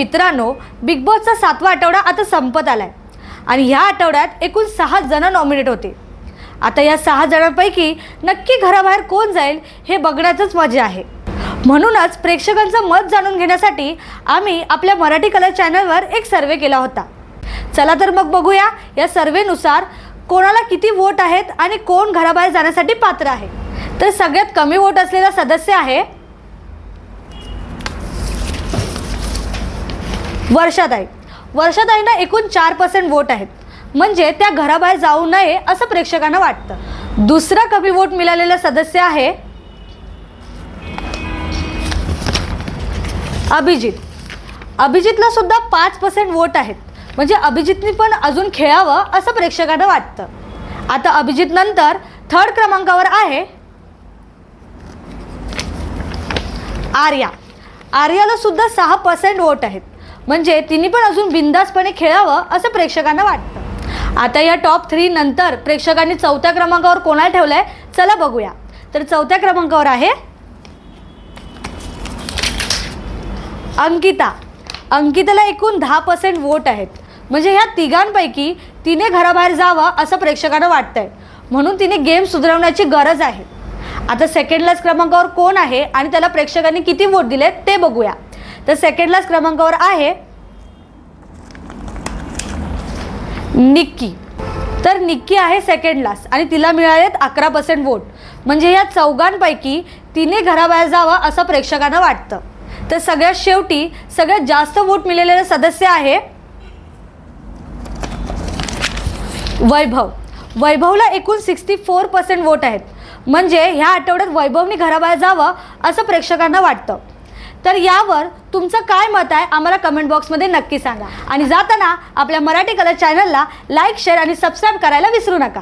मित्रांनो बिग बॉसचा सातवा आठवडा आता संपत आलाय. आणि ह्या आठवड्यात एकूण सहा जण नॉमिनेट होते. आता या सहा जणांपैकी नक्की घराबाहेर कोण जाईल हे बघण्याचंच मजा आहे. म्हणूनच प्रेक्षकांचं मत जाणून घेण्यासाठी आम्ही आपल्या मराठी कलर चॅनलवर एक सर्वे केला होता. चला तर मग बघूया या सर्वेनुसार कोणाला किती वोट आहेत आणि कोण घराबाहेर जाण्यासाठी पात्र आहे. तर सगळ्यात कमी वोट असलेला सदस्य आहे वर्षाताई. वर्षाताईंना एकूण चार पर्सेंट वोट आहेत. म्हणजे त्या घराबाहेर जाऊ नये असं प्रेक्षकांना वाटतं. दुसरा कमी वोट मिळालेला सदस्य आहे अभिजित. अभिजितला सुद्धा पाच पर्सेंट वोट आहेत. म्हणजे अभिजितनी पण अजून खेळावं असं प्रेक्षकांना वाटतं. आता अभिजित नंतर थर्ड क्रमांकावर आहे. आर्या. आर्याला सुद्धा सहा पर्सेंट वोट आहेत. म्हणजे तिने पण अजून बिंदासपणे खेळावं असं प्रेक्षकांना वाटतं. आता या टॉप थ्री नंतर प्रेक्षकांनी चौथ्या क्रमांकावर कोणाला ठेवलंय? चला बघूया. तर चौथ्या क्रमांकावर आहे अंकिता. अंकिताला एकूण दहा पर्सेंट वोट आहेत. म्हणजे ह्या तिघांपैकी तिने घराबाहेर जावं असं प्रेक्षकांना वाटतंय. म्हणून तिने गेम सुधारवण्याची गरज आहे. आता सेकंड लास्ट क्रमांकावर कोण आहे आणि त्याला प्रेक्षकांनी किती वोट दिले ते बघूया. तर सेकंडलाच क्रमांकावर आहे. निक्की. तर निक्की आहे सेकंड लास्ट आणि तिला मिळालेत अकरा पर्सेंट वोट म्हणजे या चौघांपैकी तिने घराबाहेर जावं असं प्रेक्षकांना वाटतं. तर सगळ्यात शेवटी सगळ्यात जास्त वोट मिळालेलं सदस्य आहे वैभव. वैभवला एकूण सिक्स्टी फोर पर्सेंट वोट आहेत. म्हणजे ह्या आठवड्यात वैभवनी घराबाहेर जावं असं प्रेक्षकांना वाटतं. तर यावर तुमचं काय मत आहे आम्हाला कमेंट बॉक्समध्ये नक्की सांगा. आणि जाताना आपल्या मराठी कलर चॅनलला लाईक शेअर आणि सबस्क्राईब करायला विसरू नका.